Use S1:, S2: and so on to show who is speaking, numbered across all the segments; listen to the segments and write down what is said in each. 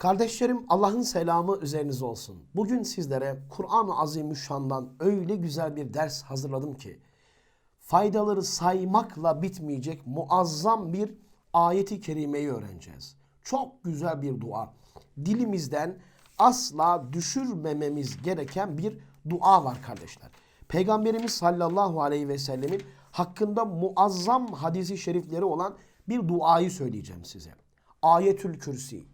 S1: Kardeşlerim Allah'ın selamı üzerinize olsun. Bugün sizlere Kur'an-ı Azimüşşan'dan öyle güzel bir ders hazırladım ki faydaları saymakla bitmeyecek muazzam bir ayeti kerimeyi öğreneceğiz. Çok güzel bir dua. Dilimizden asla düşürmememiz gereken bir dua var kardeşler. Peygamberimiz sallallahu aleyhi ve sellemin hakkında muazzam hadisi şerifleri olan bir duayı söyleyeceğim size. Ayetül Kürsi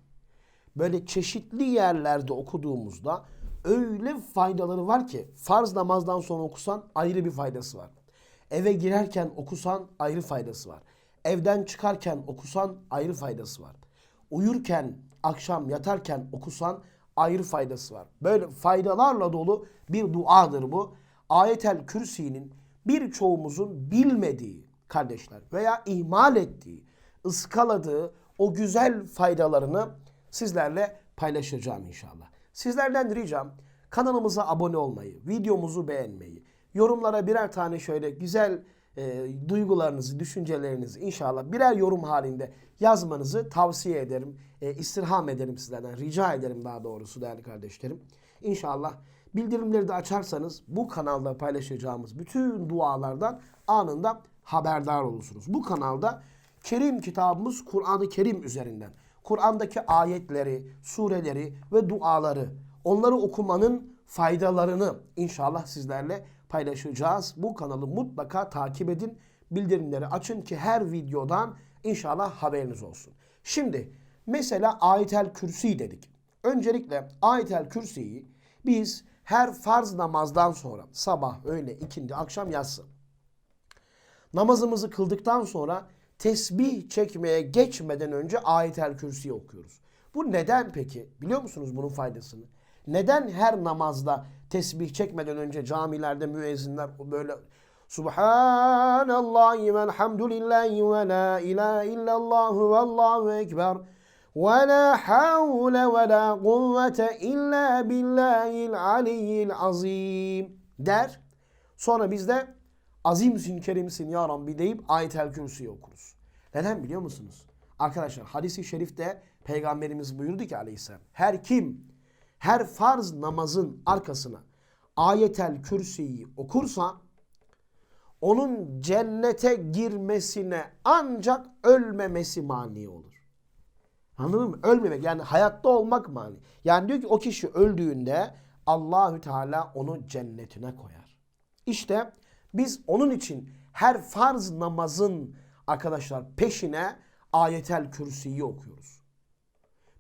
S1: böyle çeşitli yerlerde okuduğumuzda öyle faydaları var ki farz namazdan sonra okusan ayrı bir faydası var. Eve girerken okusan ayrı faydası var. Evden çıkarken okusan ayrı faydası var. Uyurken, akşam yatarken okusan ayrı faydası var. Böyle faydalarla dolu bir duadır bu. Ayetel Kürsi'nin birçoğumuzun bilmediği kardeşler veya ihmal ettiği, ıskaladığı o güzel faydalarını sizlerle paylaşacağım inşallah. Sizlerden ricam kanalımıza abone olmayı, videomuzu beğenmeyi, yorumlara birer tane şöyle güzel e, duygularınızı, düşüncelerinizi inşallah birer yorum halinde yazmanızı tavsiye ederim. E, istirham ederim sizlerden, rica ederim daha doğrusu değerli kardeşlerim. İnşallah bildirimleri de açarsanız bu kanalda paylaşacağımız bütün dualardan anında haberdar olursunuz. Bu kanalda Kerim kitabımız Kur'an-ı Kerim üzerinden. Kur'an'daki ayetleri, sureleri ve duaları, onları okumanın faydalarını inşallah sizlerle paylaşacağız. Bu kanalı mutlaka takip edin. Bildirimleri açın ki her videodan inşallah haberiniz olsun. Şimdi mesela Ayetel Kürsi dedik. Öncelikle Ayetel Kürsi'yi biz her farz namazdan sonra sabah, öğle, ikindi, akşam, yatsı namazımızı kıldıktan sonra tesbih çekmeye geçmeden önce Ayetel Kürsi'yi okuyoruz. Bu neden peki? Biliyor musunuz bunun faydasını? Neden her namazda tesbih çekmeden önce camilerde müezzinler böyle Subhanallahi ve elhamdülillahi ve la ilahe illallah ve allahu ekber ve la havle ve la kuvvete illa billahil aliyyil azim der. Sonra biz de azimsin kerimsin ya Rabbi deyip ayetel kürsüyü okuruz. Neden biliyor musunuz? Arkadaşlar hadisi şerifte peygamberimiz buyurdu ki aleyhisselam her kim her farz namazın arkasına ayetel kürsüyü okursa onun cennete girmesine ancak ölmemesi mani olur. Anladın mı? Ölmemek yani hayatta olmak mani. Yani diyor ki o kişi öldüğünde Allahü Teala onu cennetine koyar. İşte biz onun için her farz namazın arkadaşlar peşine ayetel kürsüyü okuyoruz.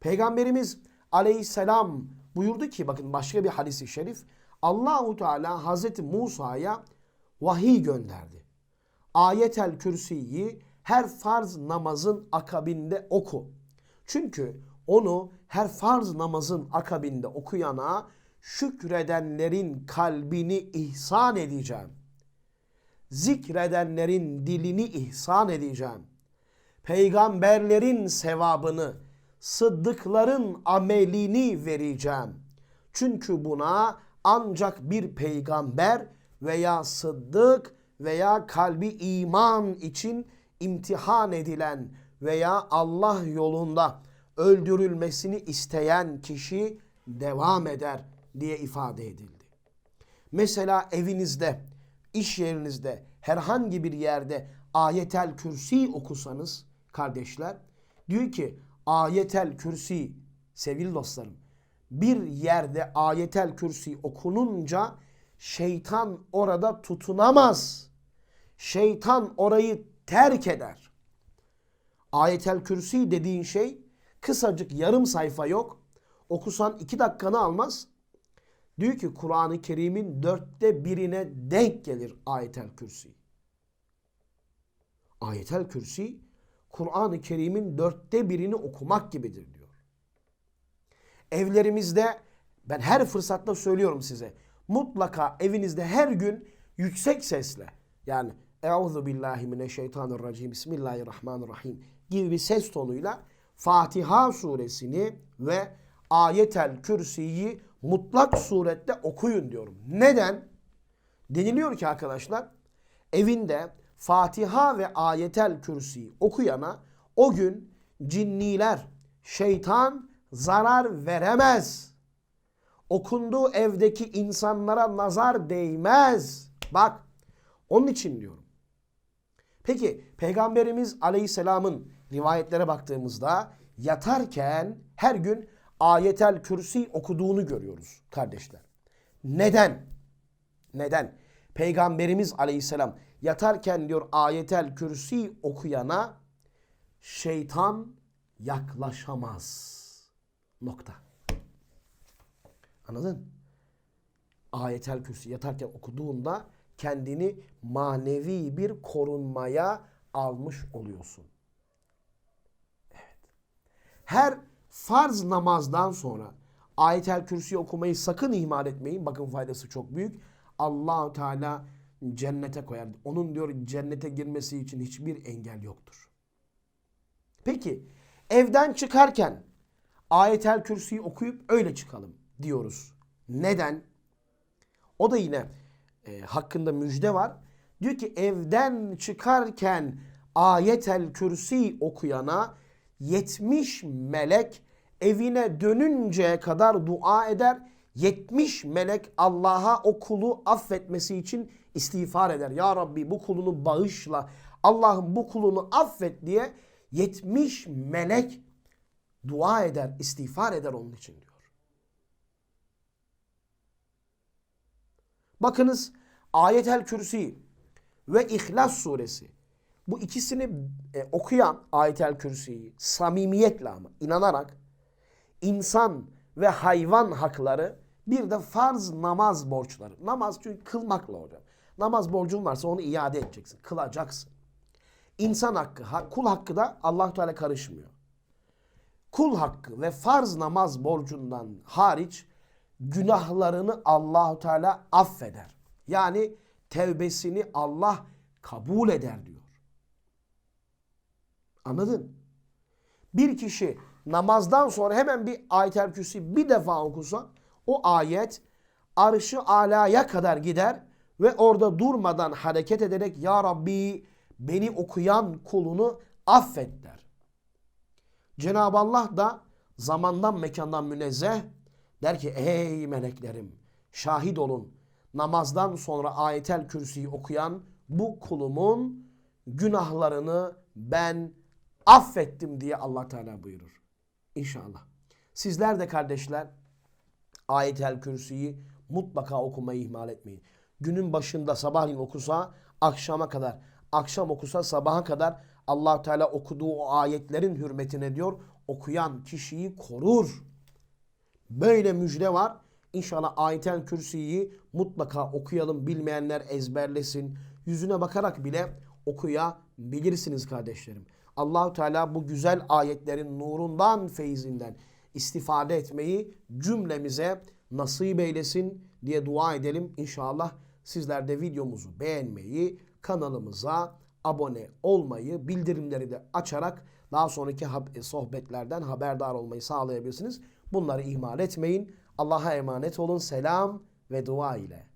S1: Peygamberimiz aleyhisselam buyurdu ki bakın başka bir hadisi şerif Allahu Teala Hazreti Musa'ya vahiy gönderdi. Ayetel kürsüyü her farz namazın akabinde oku. Çünkü onu her farz namazın akabinde okuyana şükredenlerin kalbini ihsan edeceğim. Zikredenlerin dilini ihsan edeceğim. Peygamberlerin sevabını, sıddıkların amelini vereceğim. Çünkü buna ancak bir peygamber veya sıddık veya kalbi iman için imtihan edilen veya Allah yolunda öldürülmesini isteyen kişi devam eder diye ifade edildi. Mesela evinizde, iş yerinizde, herhangi bir yerde ayetel kürsi okusanız kardeşler, diyor ki ayetel kürsi sevgili dostlarım, bir yerde ayetel kürsi okununca şeytan orada tutunamaz. Şeytan orayı terk eder. Ayetel Kürsi dediğin şey kısacık yarım sayfa yok. Okusan iki dakikanı almaz. Diyor ki Kur'an-ı Kerim'in dörtte birine denk gelir Ayetel Kürsi. Ayetel Kürsi Kur'an-ı Kerim'in dörtte birini okumak gibidir diyor. Evlerimizde ben her fırsatta söylüyorum size. Mutlaka evinizde her gün yüksek sesle yani Euzu billahi mineşşeytanirracim Bismillahirrahmanirrahim gibi bir ses tonuyla Fatiha suresini ve Ayetel Kürsi'yi mutlak surette okuyun diyorum. Neden? Deniliyor ki arkadaşlar evinde Fatiha ve Ayetel Kürsi'yi okuyana o gün cinniler, şeytan zarar veremez. Okunduğu evdeki insanlara nazar değmez. Bak onun için diyorum. Peki Peygamberimiz Aleyhisselam'ın rivayetlere baktığımızda yatarken her gün ayetel kürsi okuduğunu görüyoruz kardeşler. Neden? Neden? Peygamberimiz Aleyhisselam yatarken diyor ayetel kürsi okuyana şeytan yaklaşamaz. Nokta. Anladın? Ayetel kürsi yatarken okuduğunda kendini manevi bir korunmaya almış oluyorsun. Evet. Her farz namazdan sonra ayetel kürsi okumayı sakın ihmal etmeyin. Bakın faydası çok büyük. allah Teala cennete koyar. Onun diyor cennete girmesi için hiçbir engel yoktur. Peki evden çıkarken ayetel kürsüyü okuyup öyle çıkalım diyoruz. Neden? O da yine e, hakkında müjde var. Diyor ki evden çıkarken ayetel kürsi okuyana 70 melek evine dönünceye kadar dua eder. 70 melek Allah'a o kulu affetmesi için istiğfar eder. Ya Rabbi bu kulunu bağışla. Allah'ım bu kulunu affet diye 70 melek dua eder, istiğfar eder onun için diyor. Bakınız Ayetel Kürsi ve İhlas suresi bu ikisini e, okuyan Ayetel Kürsi'yi samimiyetle ama inanarak insan ve hayvan hakları bir de farz namaz borçları. Namaz çünkü kılmakla hocam. Namaz borcun varsa onu iade edeceksin. Kılacaksın. İnsan hakkı, kul hakkı da allah Teala karışmıyor. Kul hakkı ve farz namaz borcundan hariç günahlarını Allahu Teala affeder. Yani tevbesini Allah kabul eder diyor. Anladın? Bir kişi namazdan sonra hemen bir ayet-el kürsi bir defa okusa o ayet arşı alaya kadar gider ve orada durmadan hareket ederek Ya Rabbi beni okuyan kulunu affet der. Cenab-ı Allah da zamandan mekandan münezzeh der ki ey meleklerim şahit olun namazdan sonra ayetel kürsüyü okuyan bu kulumun günahlarını ben affettim diye Allah Teala buyurur. İnşallah. Sizler de kardeşler ayetel kürsüyü mutlaka okumayı ihmal etmeyin. Günün başında sabahleyin okusa akşama kadar, akşam okusa sabaha kadar allah Teala okuduğu o ayetlerin hürmetine diyor okuyan kişiyi korur. Böyle müjde var. İnşallah ayetel kürsüyü mutlaka okuyalım. Bilmeyenler ezberlesin. Yüzüne bakarak bile okuyabilirsiniz kardeşlerim. Allahu Teala bu güzel ayetlerin nurundan, feyzinden istifade etmeyi cümlemize nasip eylesin diye dua edelim. İnşallah sizler de videomuzu beğenmeyi, kanalımıza abone olmayı, bildirimleri de açarak daha sonraki sohbetlerden haberdar olmayı sağlayabilirsiniz. Bunları ihmal etmeyin. Allah'a emanet olun. Selam ve dua ile.